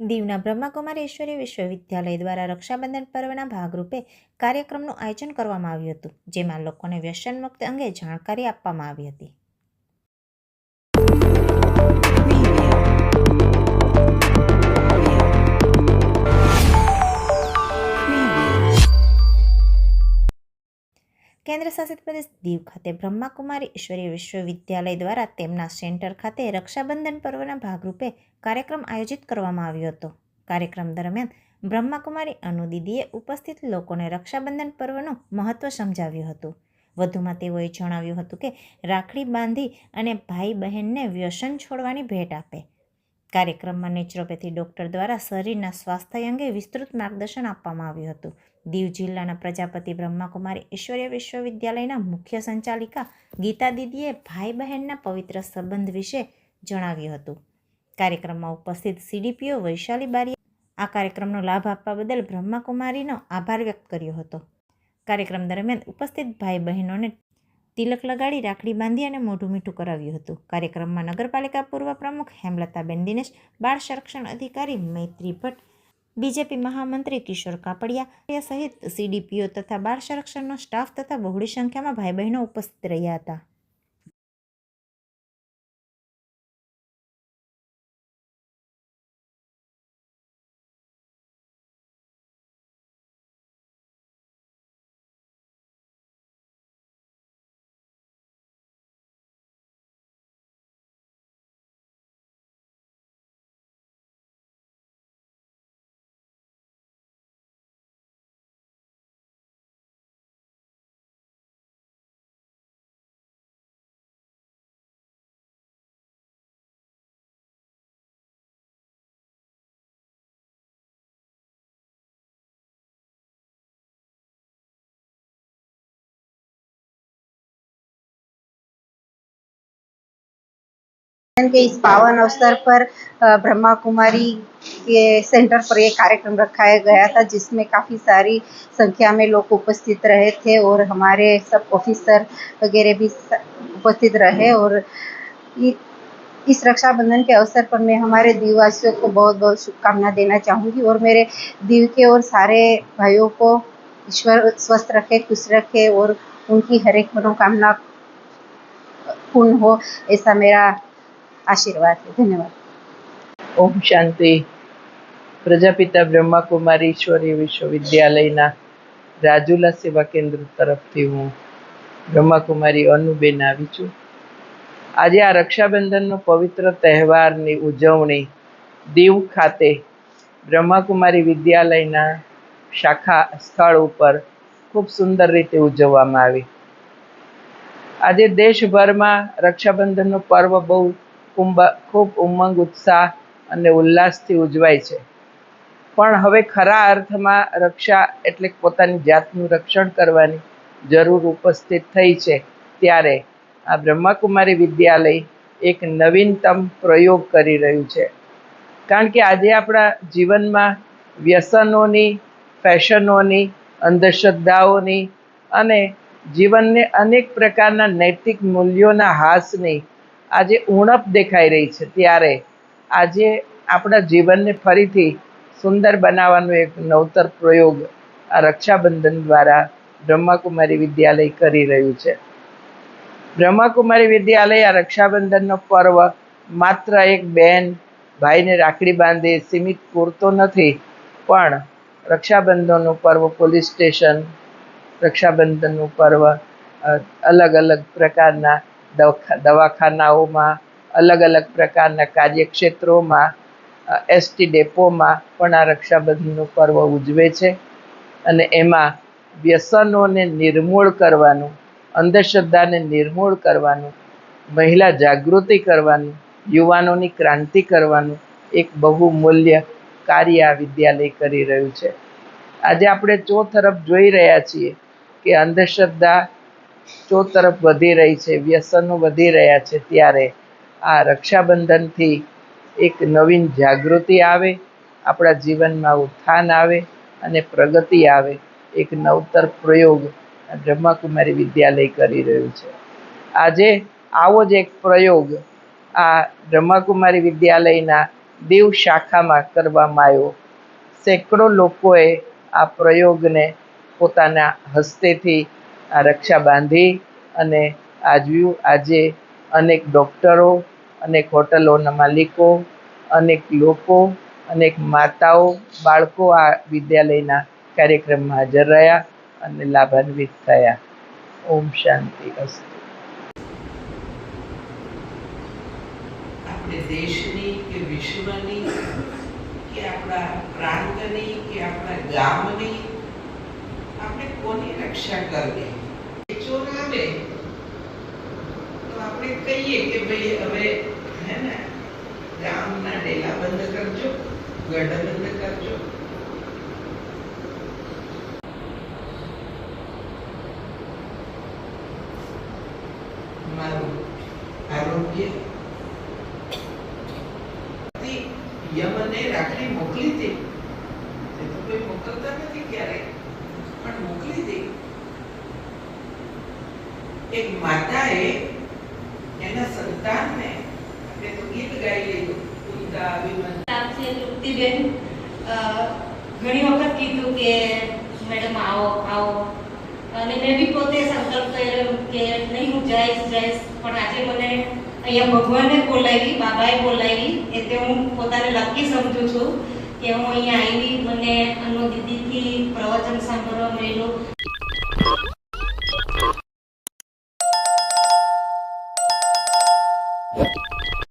દીવના બ્રહ્માકુમારેશ્વરી વિશ્વવિદ્યાલય દ્વારા રક્ષાબંધન પર્વના ભાગરૂપે કાર્યક્રમનું આયોજન કરવામાં આવ્યું હતું, જેમાં લોકોને વ્યસન મુક્ત અંગે જાણકારી આપવામાં આવી હતી. કેન્દ્ર શાસિત પ્રદેશ દીવ ખાતે બ્રહ્માકુમારી ઈશ્વરીય વિશ્વવિદ્યાલય દ્વારા તેમના સેન્ટર ખાતે રક્ષાબંધન પર્વના ભાગરૂપે કાર્યક્રમ આયોજિત કરવામાં આવ્યો હતો. કાર્યક્રમ દરમિયાન બ્રહ્માકુમારી અનુદીદીએ ઉપસ્થિત લોકોને રક્ષાબંધન પર્વનું મહત્વ સમજાવ્યું હતું. વધુમાં તેઓએ જણાવ્યું હતું કે રાખડી બાંધી અને ભાઈ બહેનને વ્યસન છોડવાની ભેટ આપે. કાર્યક્રમમાં નેચરોપેથી ડોક્ટર દ્વારા શરીરના સ્વાસ્થ્ય અંગે વિસ્તૃત માર્ગદર્શન આપવામાં આવ્યું હતું. દીવ જિલ્લાના પ્રજાપતિ બ્રહ્માકુમારી ઈશ્વરીય વિશ્વવિદ્યાલયના મુખ્ય સંચાલિકા ગીતા દીદીએ ભાઈ બહેનના પવિત્ર સંબંધ વિશે જણાવ્યું હતું. કાર્યક્રમમાં ઉપસ્થિત સીડીપીઓ વૈશાલી બારીએ આ કાર્યક્રમનો લાભ આપવા બદલ બ્રહ્માકુમારીનો આભાર વ્યક્ત કર્યો હતો. કાર્યક્રમ દરમિયાન ઉપસ્થિત ભાઈ બહેનોને તિલક લગાડી, રાખડી બાંધી અને મોઢું મીઠું કરાવ્યું હતું. કાર્યક્રમમાં નગરપાલિકા પૂર્વ પ્રમુખ હેમલતાબેન દિનેશ, બાળ સંરક્ષણ અધિકારી મૈત્રી ભટ્ટ બીજેપી મહામંત્રી કિશોર કાપડિયા સહિત સીડીપીઓ તથા બાળ સંરક્ષણનો સ્ટાફ તથા બહોળી સંખ્યામાં ભાઈ બહેનો ઉપસ્થિત રહ્યા હતા. के इस पावन अवसर पर ब्रह्मा कुमारी के सेंटर पर ये कार्यक्रम रखाया गया था, जिसमें काफ़ी सारी संख्या में लोग उपस्थित रहे थे और हमारे सब ऑफिसर वगैरह भी उपस्थित रहे और इस रक्षाबंधन के अवसर पर मैं हमारे दीववासियों को बहुत बहुत शुभकामना देना चाहूँगी और मेरे दीव के और सारे भाइयों को ईश्वर स्वस्थ रखे, खुश रखे और उनकी हर एक मनोकामना पूर्ण हो, ऐसा मेरा આશીર્વાદ ધન્યવાદ. ઓમ શાંતિ. પ્રજાપિતા બ્રહ્માકુમારી ઈશ્વરીય વિશ્વવિદ્યાલયના રાજુલા સેવા કેન્દ્ર તરફથી હું બ્રહ્માકુમારી અનુબેન આવી છું. આજે આ રક્ષાબંધનનો પવિત્ર તહેવારની ઉજવણી દીવ ખાતે બ્રહ્માકુમારી વિદ્યાલયના શાખા સ્થળ ઉપર ખૂબ સુંદર રીતે ઉજવવામાં આવી. આજે દેશભરમાં રક્ષાબંધનનો પર્વ બહુ કુંભ- ખૂબ ઉમંગ, ઉત્સાહ અને ઉલ્લાસથી ઉજવાય છે. પણ હવે ખરા અર્થમાં રક્ષા એટલે પોતાની જાતનું રક્ષણ કરવાની જરૂર ઉપસ્થિત થઈ છે. ત્યારે આ બ્રહ્માકુમારી વિદ્યાલય એક નવીનતમ પ્રયોગ કરી રહ્યું છે. કારણ કે આજે આપણા જીવનમાં વ્યસનોની, ફેશનોની, અંધશ્રદ્ધાઓની અને જીવનને અનેક પ્રકારના નૈતિક મૂલ્યોના હાસની આજે ઉણપ દેખાઈ રહી છે ત્યારે આજે આપણા જીવનને ફરીથી સુંદર બનાવવાનો એક નવતર પ્રયોગ આ રક્ષાબંધન દ્વારા બ્રહ્માકુમારી વિદ્યાલય કરી રહ્યું છે. બ્રહ્માકુમારી વિદ્યાલય આ રક્ષાબંધનનો પર્વ માત્ર એક બેન ભાઈને રાખડી બાંધે સીમિત પૂરતો નથી, પણ રક્ષાબંધનનું પર્વ પોલીસ સ્ટેશન, રક્ષાબંધનનું પર્વ અલગ અલગ પ્રકારના દવાખાનાઓમાં અલગ અલગ પ્રકારના કાર્યક્ષેત્રોમાં એસટી ડેપોમાં પણ આ રક્ષાબંધનનું પર્વ ઉજવે છે. અને એમાં વ્યસનોને નિર્મૂળ કરવાનું, અંધશ્રદ્ધાને નિર્મૂળ કરવાનું, મહિલા જાગૃતિ કરવાનું, યુવાનોની ક્રાંતિ કરવાનું એક બહુમૂલ્ય કાર્ય આ વિદ્યાલય કરી રહ્યું છે. આજે આપણે ચો તરફ જોઈ રહ્યા છીએ કે અંધશ્રદ્ધા ચો તરફ વધી રહી છે, વ્યસનો વધી રહ્યા છે, ત્યારે આ રક્ષાબંધનથી એક નવીન જાગૃતિ આવે, આપણા જીવનમાં ઉત્થાન આવે અને પ્રગતિ આવે. એક નવતર પ્રયોગ બ્રહ્માકુમારી વિદ્યાલય કરી રહ્યું છે. આજે આવો જ એક પ્રયોગ આ બ્રહ્માકુમારી વિદ્યાલયના દેવ શાખામાં કરવામાં આવ્યો. સેંકડો લોકોએ આ પ્રયોગને પોતાના હસ્તેથી આ રક્ષા બાંધી અને આજવ્યું આજે અનેક ડૉક્ટરો, અનેક હોટલોના માલિકો, અનેક લોકો, અનેક માતાઓ, બાળકો આ વિદ્યાલયના કાર્યક્રમમાં હાજર રહ્યા અને લાભાન્વિત થયા. ઓમ શાંતિ અસ્તુ. દેશની, કે વિશ્વની, કે આપણા પ્રાંતની, કે આપણા ગામની, આપણે કોની રક્ષા કરવી? ચોર આવે તો આપણે કહીએ કે ભાઈ હવે, હે ને, ગામના ડેલા બંધ કરજો, ગઢ બંધ કરજો. મારું આરોગ્ય યમને રાખડી મોકલી હતી એ તો કોઈ મોકલતા નથી ક્યારેય. પણ મોકલી હતી એક માતાએ એના સંતાનને આપણે તો ગીત ગાઈ લીધું કુંતા વિમન તૃપ્તિબેન. ઘણી વખત કીધું કે, મેડમ, આવો આવો. અને મેં બી પોતે સંકલ્પ કર્યો કે, નહીં, હું જઈશ જઈશ. પણ આજે મને અહીંયા ભગવાને બોલાવી, બાબાએ બોલાવી, એટલે હું પોતાને લકી સમજુ છું કે હું અહીંયા આવી મને અનુ દીદીથી પ્રવચન સાંભળવા મળેલું.